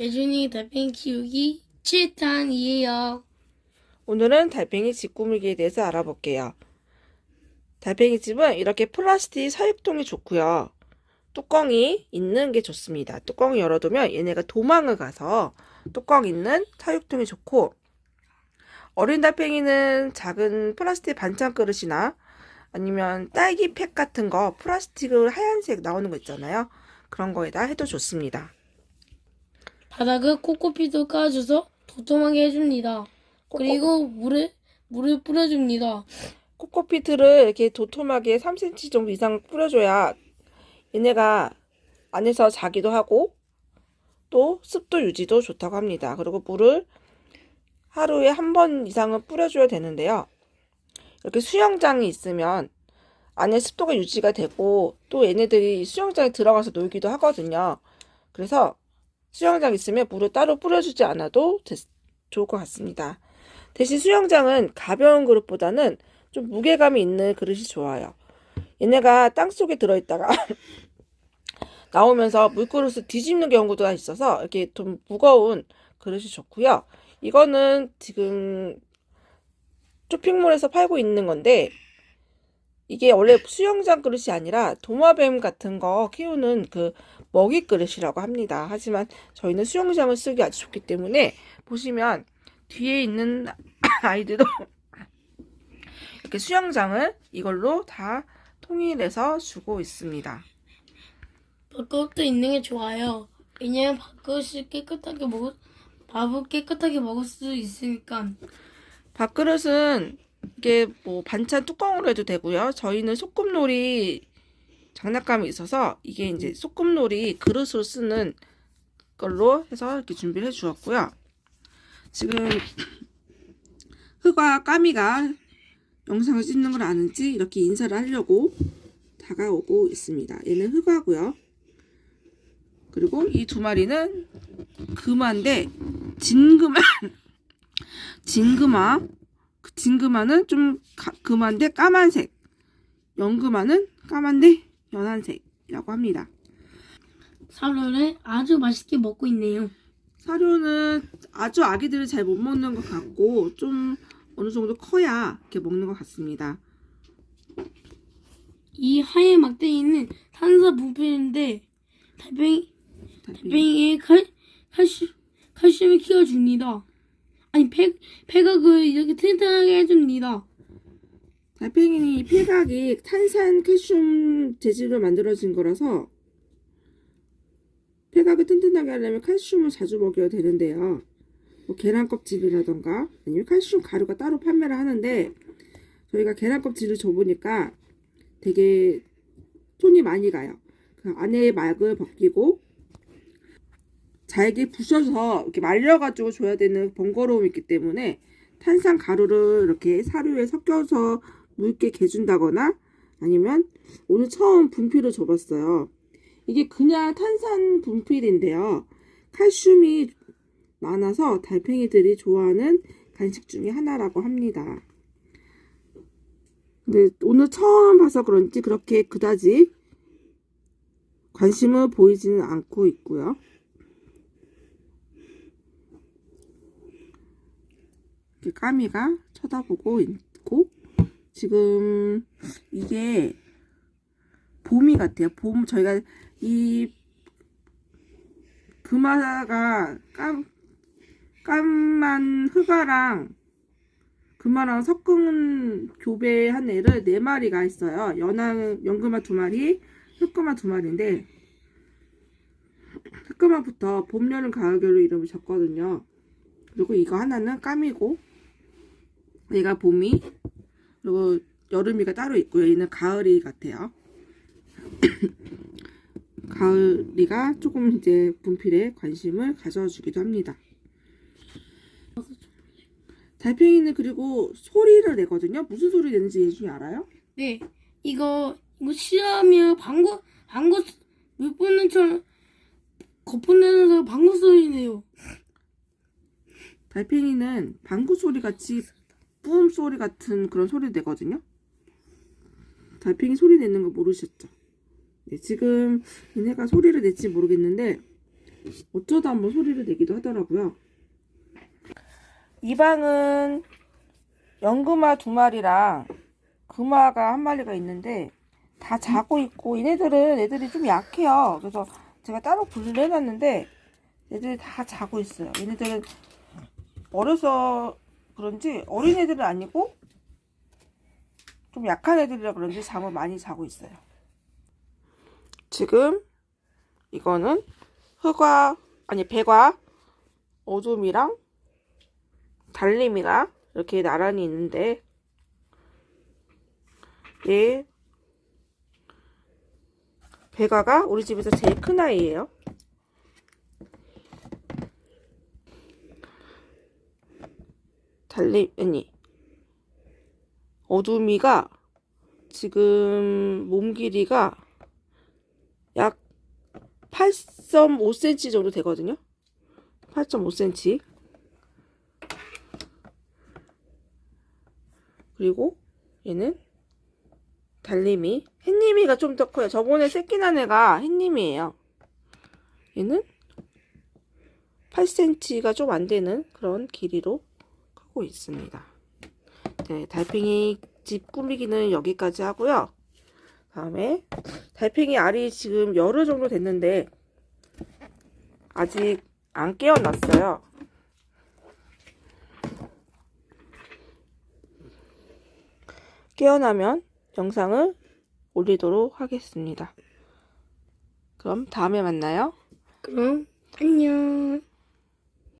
예준이 달팽이 키우기 7탄이에요. 오늘은 달팽이 집 꾸미기에 대해서 알아볼게요. 달팽이 집은 이렇게 플라스틱 사육통이 좋고요. 뚜껑이 있는 게 좋습니다. 뚜껑을 열어두면 얘네가 도망을 가서 뚜껑 있는 사육통이 좋고 어린 달팽이는 작은 플라스틱 반찬 그릇이나 아니면 딸기 팩 같은 거 플라스틱으로 하얀색 나오는 거 있잖아요. 그런 거에다 해도 좋습니다. 바닥을 코코피도 깔아줘서 도톰하게 해줍니다. 그리고 물을 물을 뿌려줍니다. 코코피트를 이렇게 도톰하게 3cm 정도 이상 뿌려줘야 얘네가 안에서 자기도 하고 또 습도 유지도 좋다고 합니다. 그리고 물을 하루에 한 번 이상은 뿌려줘야 되는데요. 이렇게 수영장이 있으면 안에 습도가 유지가 되고 또 얘네들이 수영장에 들어가서 놀기도 하거든요. 그래서 수영장 있으면 물을 따로 뿌려주지 않아도 됐- 좋을 것 같습니다. 대신 수영장은 가벼운 그릇보다는 좀 무게감이 있는 그릇이 좋아요. 얘네가 땅 속에 들어있다가 나오면서 물그릇을 뒤집는 경우도 있어서 이렇게 좀 무거운 그릇이 좋고요. 이거는 지금 쇼핑몰에서 팔고 있는 건데 이게 원래 수영장 그릇이 아니라 도마뱀 같은 거 키우는 그 먹이 그릇이라고 합니다. 하지만 저희는 수영장을 쓰기 아주 좋기 때문에 보시면 뒤에 있는 아이들도 이렇게 수영장을 이걸로 다 통일해서 주고 있습니다. 밥그릇도 있는 게 좋아요. 왜냐면 밥그릇을 깨끗하게 먹을 밥을 깨끗하게 먹을 수 있으니까 밥그릇은 이게 뭐 반찬 뚜껑으로 해도 되고요. 저희는 소꿉놀이 장난감이 있어서 이게 이제 소꿉놀이 그릇으로 쓰는 걸로 해서 이렇게 준비를 해 주었고요. 지금 흑과 까미가 영상을 찍는 걸 아는지 이렇게 인사를 하려고 다가오고 있습니다. 얘는 흑화고요. 그리고 이 두 마리는 금화인데 진금화 진금화 그 진금화는 좀 가- 금화인데 까만색 연금화는 까만데 연한색이라고 합니다. 사료를 아주 맛있게 먹고 있네요. 사료는 아주 아기들이 잘못 먹는 것 같고 좀 어느 정도 커야 이렇게 먹는 것 같습니다. 이 하얀 막대기는 탄사 분필인데 달팽이 달팽이. 달팽이의 칼, 칼슘, 칼슘을 키워줍니다. 아니 폐, 폐각을 이렇게 튼튼하게 해줍니다. 달팽이 폐각이 탄산 칼슘 재질로 만들어진 거라서 폐각을 튼튼하게 하려면 칼슘을 자주 먹여야 되는데요. 뭐 계란 껍질이라던가 아니면 칼슘 가루가 따로 판매를 하는데 저희가 계란 껍질을 줘보니까 되게 손이 많이 가요. 그 안에 막을 벗기고 잘게 부셔서 이렇게 말려가지고 줘야 되는 번거로움이 있기 때문에 탄산 가루를 이렇게 사료에 섞여서 묽게 개준다거나 아니면 오늘 처음 분필을 줘봤어요. 이게 그냥 탄산 분필인데요. 칼슘이 많아서 달팽이들이 좋아하는 간식 중에 하나라고 합니다. 근데 오늘 처음 봐서 그런지 그렇게 그다지 관심을 보이지는 않고 있고요. 까미가 쳐다보고 있고 지금 이게 봄이 같아요. 봄 저희가 이 금화가 깜 까만 흑화랑 금화랑 섞은 교배한 애를 네 마리가 있어요. 연한 연금화 두 마리, 흑금화 두 마리인데 흑금화부터 봄, 여름, 가을, 겨울 이름을 적거든요. 그리고 이거 하나는 까미고 얘가 봄이 그리고 여름이가 따로 있고요. 얘는 가을이 같아요. 가을이가 조금 이제 분필에 관심을 가져주기도 합니다. 달팽이는 그리고 소리를 내거든요. 무슨 소리 내는지 예준이 알아요? 네, 이거 이거 시하면 방구 방구 물 뿜는처럼 거품 내면서 방구 소리네요. 달팽이는 방구 소리 같이 뿌음 소리 같은 그런 소리 내거든요. 달팽이 소리 내는 거 모르셨죠? 네, 지금 얘네가 소리를 낼지 모르겠는데 어쩌다 한번 소리를 내기도 하더라고요. 이 방은 연금아 두 마리랑 금아가 한 마리가 있는데 다 자고 있고 얘네들은 애들이 좀 약해요. 그래서 제가 따로 분리를 해놨는데 얘들이 다 자고 있어요. 얘네들은 어려서 그런지 어린 애들은 아니고 좀 약한 애들이라 그런지 잠을 많이 자고 있어요. 지금 이거는 흑화 아니 백화 어둠이랑 달림이가 이렇게 나란히 있는데 얘 백화가 우리 집에서 제일 큰 아이예요. 달림 아니 어둠이가 지금 몸 길이가 약 8.5cm 정도 되거든요. 8.5cm. 그리고 얘는 달림이 햇님이가 좀 더 커요. 저번에 새끼 난 애가 햇님이에요. 얘는 8cm가 좀 안 되는 그런 길이로 크고 있습니다. 네, 달팽이 집 꾸미기는 여기까지 하고요. 다음에 달팽이 알이 지금 열흘 정도 됐는데 아직 안 깨어났어요. 깨어나면 영상을 올리도록 하겠습니다. 그럼 다음에 만나요. 그럼 안녕.